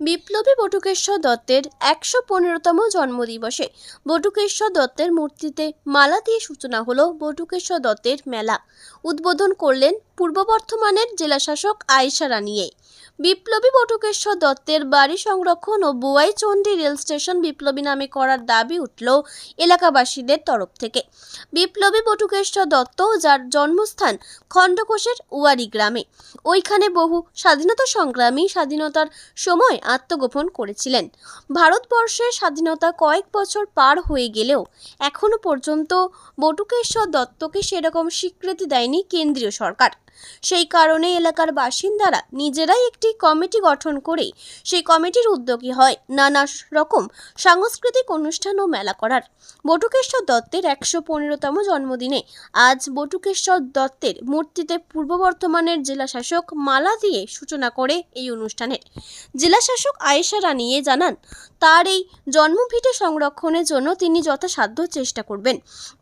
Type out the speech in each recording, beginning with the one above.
বিপ্লবী বটুকেশ্বর দত্তের একশো পনেরোতম জন্মদিবসে বটুকেশ্বর দত্তের মূর্তিতে মালা দিয়ে সূচনা হলো বটুকেশ্বর দত্তের মেলা। উদ্বোধন করলেন পূর্ব বর্ধমানের জেলাশাসক আয়েশা রানিয়ে। বিপ্লবী বটুকেশ্বর দত্তের বাড়ি সংরক্ষণ ও বুয়াই চণ্ডী রেল স্টেশন বিপ্লবী নামে করার দাবি উঠল এলাকাবাসীদের তরফ থেকে। বিপ্লবী বটুকেশ্বর দত্ত যার জন্মস্থান খণ্ডকোষের উয়ারি গ্রামে। ওইখানে বহু স্বাধীনতা সংগ্রামী স্বাধীনতার সময় আত্মগোপন করেছিলেন। ভারতবর্ষে স্বাধীনতা কয়েক বছর পার হয়ে গেলেও এখনও পর্যন্ত বটুকেশ্বর দত্তকে সেরকম স্বীকৃতি দেয়নি কেন্দ্রীয় সরকার। সেই কারণে এলাকার বাসিন্দারা নিজেরাই একটি কমিটি গঠন করে সেই কমিটির উদ্যোগী হয় নানা রকম সাংস্কৃতিক অনুষ্ঠান ও মেলা করার। বটুকেশ্বর দত্তের একশো পনেরোতম জন্মদিনে আজ বটুকেশ্বর দত্তের মূর্তিতে পূর্ব বর্ধমানের জেলাশাসক মালা দিয়ে সূচনা করে এই অনুষ্ঠানের। জেলাশাসক আয়েশা রানিয়ে জানান তার এই জন্মভিটে সংরক্ষণের জন্য তিনি যথাসাধ্য চেষ্টা করবেন।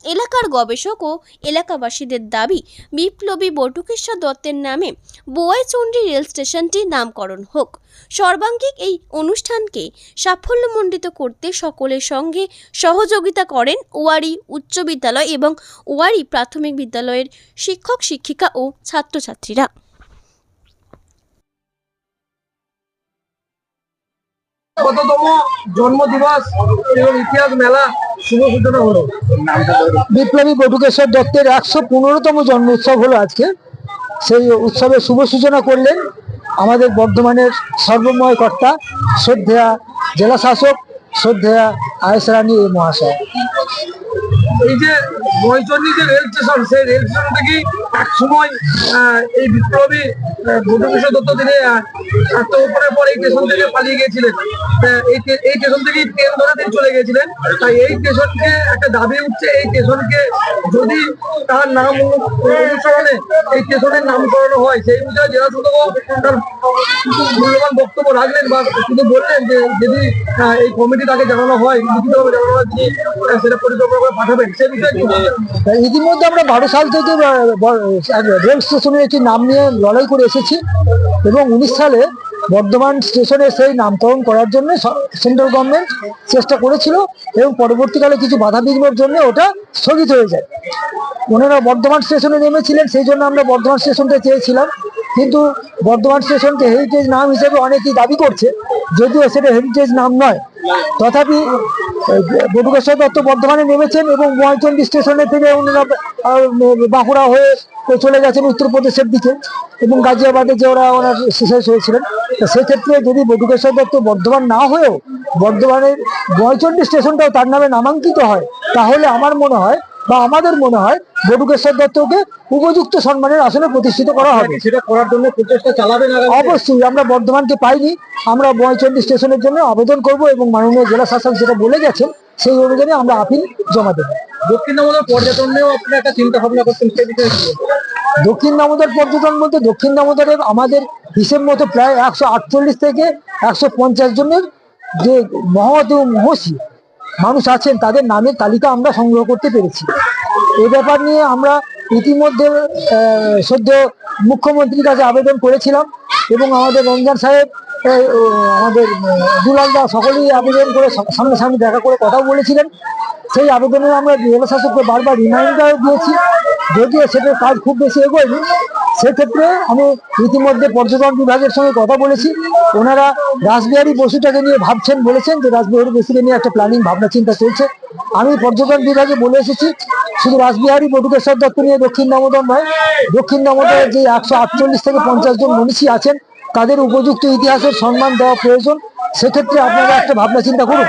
এলাকার গবেষক ও এলাকাবাসীদের দাবি, বিপ্লবী বটুকেশ্বর দত্তের নামে বোয়াইচন্ডী রেল স্টেশনটি নামকরণ হোক। সর্বাঙ্গিক এই অনুষ্ঠানকে সাফল্যমণ্ডিত করতে সকলের সঙ্গে সহযোগিতা করেন ওয়ারি উচ্চ বিদ্যালয় এবং ওয়ারি প্রাথমিক বিদ্যালয়ের শিক্ষক, শিক্ষিকা ও ছাত্রছাত্রীরা। কততম জন্মদিবস এবং ইতিহাস মেলা শুভ সূচনা হলো। বিপ্লবী বটুকেশ্বর দত্তের একশো পনেরোতম জন্ম উৎসব হলো আজকে। সেই উৎসবের শুভ সূচনা করলেন আমাদের বর্ধমানের সর্বময় কর্তা শ্রদ্ধেয়া জেলা শাসক শ্রদ্ধেয়া আয়েস রানী মহাশয়। এই যে বৈচন্ডী যে রেল স্টেশন, সেই রেল স্টেশন থেকে এক সময় এই বিপ্লবী ভূপেশ্বর দত্ত তিনি আত্মগোপনের পর এই স্টেশন থেকে পালিয়ে গিয়েছিলেন? এই স্টেশন থেকেই ট্রেন ধরে তিনি চলে গিয়েছিলেন। তাই এই স্টেশনকে একটা দাবি উঠছে, এই স্টেশনকে যদি তার নাম অনুসরণে এই স্টেশনের নামকরণ হয়, সেই বিষয়ে জেলা শাসক তার মূল্যবান বক্তব্য রাখলেন বা শুধু বললেন যে, যদি এই কমিটি তাকে জানানো হয়, লিখিতভাবে জানানো হয় তিনি সেটা পরিকল্পনা করে পাঠাবেন ইতিমধ্যে আমরা বারো সাল থেকে রেল স্টেশনের একটি নাম নিয়ে লড়াই করে এসেছি এবং উনিশ সালে বর্ধমান স্টেশনে সেই নামকরণ করার জন্য সেন্ট্রাল গভর্নমেন্ট চেষ্টা করেছিল এবং পরবর্তীকালে কিছু বাধা বিঘ্নের জন্য ওটা স্থগিত হয়ে যায়। ওনারা বর্ধমান স্টেশনে নেমেছিলেন সেই জন্য আমরা বর্ধমান স্টেশনটা চেয়েছিলাম। কিন্তু বর্ধমান স্টেশনকে হেরিটেজ নাম হিসেবে অনেকেই দাবি করছে যদিও সেটা হেরিটেজ নাম নয়। তথাপি বটুকেশ্বর দত্ত বর্ধমানে নেমেছেন এবং মহাচন্ডী স্টেশনে থেকে ওনারা বাঁকুড়া হয়ে চলে গেছেন উত্তরপ্রদেশের দিকে এবং গাজিয়াবাদে যে ওরা ওনার শেষ হয়েছিলেন। সেক্ষেত্রে যদি বটুকেশ্বর দত্ত বর্ধমান না হয়েও বর্ধমানের মহাচন্ডী স্টেশনটাও তার নামে নামাঙ্কিত হয়, তাহলে আমার মনে হয় বা আমাদের মনে হয় বটুকেশ্বর দত্তকে উপযুক্ত সম্মানের আসনে প্রতিষ্ঠিত করা হবে। সেটা করার জন্য প্রচেষ্টা চালাবেন? অবশ্যই আমরা বর্ধমানকে পাইনি। আমরা বয়চন্ডী স্টেশনের জন্য আবেদন করব এবং মাননীয় জেলা শাসক যেটা বলে গেছেন সেই অনুযায়ী আমরা আপিল জমা দেবো। দক্ষিণ দামোদর পর্যটন নিয়েও আপনি একটা চিন্তা ভাবনা করছেন সেই বিষয়ে দক্ষিণ দামোদর পর্যটন বলতে দক্ষিণ দামোদরে আমাদের হিসেব মতো প্রায় একশো আটচল্লিশ থেকে একশো পঞ্চাশ জনের যে মহৎ এবং মহসী মানুষ আছেন তাদের নামের তালিকা আমরা সংগ্রহ করতে পেরেছি। এই ব্যাপার নিয়ে আমরা ইতিমধ্যে সদ্য মুখ্যমন্ত্রীর কাছে আবেদন করেছিলাম এবং আমাদের রমজান সাহেব আমাদের দুলালদা সকলেই আবেদন করে সামনে সামনাসামনি দেখা করে কথাও বলেছিলেন। সেই আবেদনে আমরা জেলা শাসককে বারবার রিমাইন্ডার দিয়েছি। যদিও সেটার কাজ খুব বেশি এগোয়নি সেক্ষেত্রে আমি ইতিমধ্যে পর্যটন বিভাগের সঙ্গে কথা বলেছি। ওনারা রাসবিহারী বসুটাকে নিয়ে ভাবছেন, বলেছেন যে রাসবিহারী বসুকে নিয়ে একটা প্ল্যানিং ভাবনা, চিন্তা চলছে। আমি পর্যটন বিভাগে বলে এসেছি, শুধু রাসবিহারী বটুকেশ্বর দত্ত নিয়ে দক্ষিণ দামোদর নয়, দক্ষিণ দামোদরের যে একশো আটচল্লিশ থেকে পঞ্চাশ জন মনীষী আছেন, তাদের উপযুক্ত ইতিহাসের সম্মান দেওয়া প্রয়োজন। সেক্ষেত্রে আপনারা একটা ভাবনা, চিন্তা করুন।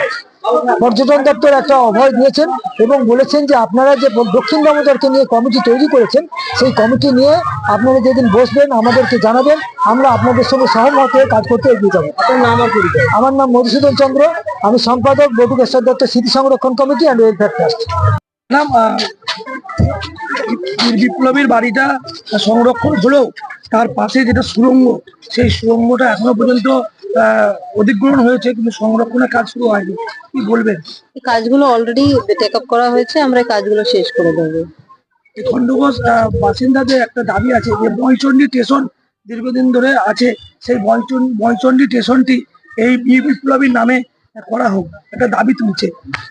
পর্যটন দপ্তর একটা অভয় দিয়েছেন এবং বলেছেন যে আপনারা যে দক্ষিণ দামোদরকে নিয়ে কমিটি তৈরি করেছেন সেই কমিটি নিয়ে আপনারা যেদিন বসবেন আমাদেরকে জানাবেন আমরা আপনাদের সঙ্গে সহমত হয়ে কাজ করতে এগিয়ে যাব। আমার নাম মধুসূদন চন্দ্র আমি সম্পাদক বটুকেশ্বর দত্ত স্মৃতি সংরক্ষণ কমিটি অ্যান্ড ওয়েলফেয়ার ট্রাস্ট নাম বিপ্লবীর বাড়িটা সংরক্ষণ হলেও তার পাশে যেটা সুরঙ্গ সেই সুরঙ্গটা এখনও পর্যন্ত অধিগ্রহণ হয়েছে কিন্তু সংরক্ষণের কাজ শুরু হয়নি। কি বলবেন? এই কাজগুলো অলরেডি টেক আপ করা হয়েছে আমরা এই কাজগুলো শেষ করে দেবো। এই খণ্ডঘোষ বাসিন্দাদের একটা দাবি আছে যে বয়চন্ডী স্টেশন দীর্ঘদিন ধরে আছে। সেই বয়চন্ডী স্টেশনটি এই বীর বিপ্লবীর নামে করা হোক একটা দাবি তুলছে।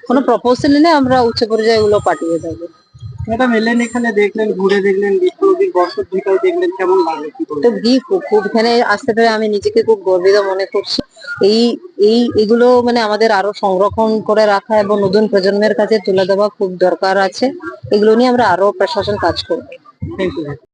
কোনো প্রপোজাল এনে আমরা উচ্চ পর্যায়ে এগুলো পাঠিয়ে দেবো। ম্যাডাম এলেন এখানে দেখলেন ঘুরে দেখলেন বিপ্লবীর বর্ষধিকাও দেখলেন কেমন লাগল তো গিফট খুব এখানে আসতে পেরে আমি নিজেকে খুব গর্বিত মনে করছি। এই এই এগুলো মানে আমাদের আরও সংরক্ষণ করে রাখা এবং নতুন প্রজন্মের কাছে তুলে দেওয়া খুব দরকার আছে। এগুলো নিয়ে আমরা আরও প্রশাসন কাজ করব। Thank you